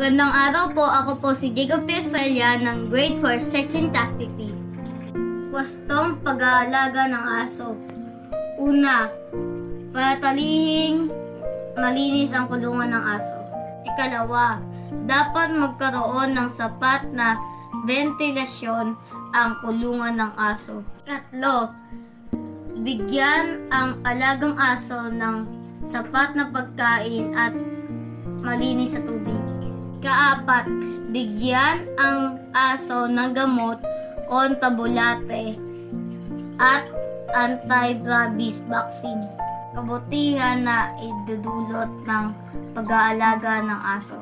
Magandang araw po. Ako po si Jacob Tespelia ng Grade 4 Section Chastity. Wastong pag-aalaga ng aso. Una, patalihing malinis ang kulungan ng aso. Ikalawa, dapat magkaroon ng sapat na ventilasyon ang kulungan ng aso. Ikatlo, bigyan ang alagang aso ng sapat na pagkain at malinis sa tubig. Kaapat, bigyan ang aso ng gamot kontra bulate at anti-rabies vaccine. Kabutihan na idudulot ng pag-aalaga ng aso.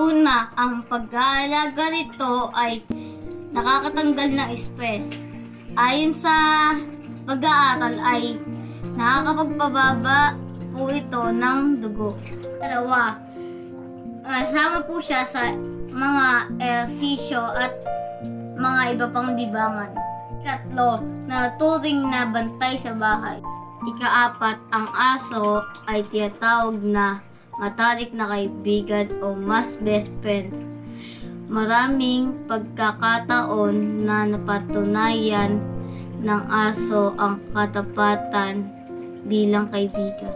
Una, ang pag-aalaga nito ay nakakatanggal ng stress. Ayon sa pag-aaral ay nakakapagpababa po ito ng dugo. Dalawa, kasama po siya sa mga ehersisyo at mga iba pang libangan. Ikatlo, naturing na bantay sa bahay. Ikaapat, ang aso ay tinatawag na matalik na kaibigan o mas best friend. Maraming pagkakataon na napatunayan ng aso ang katapatan bilang kaibigan.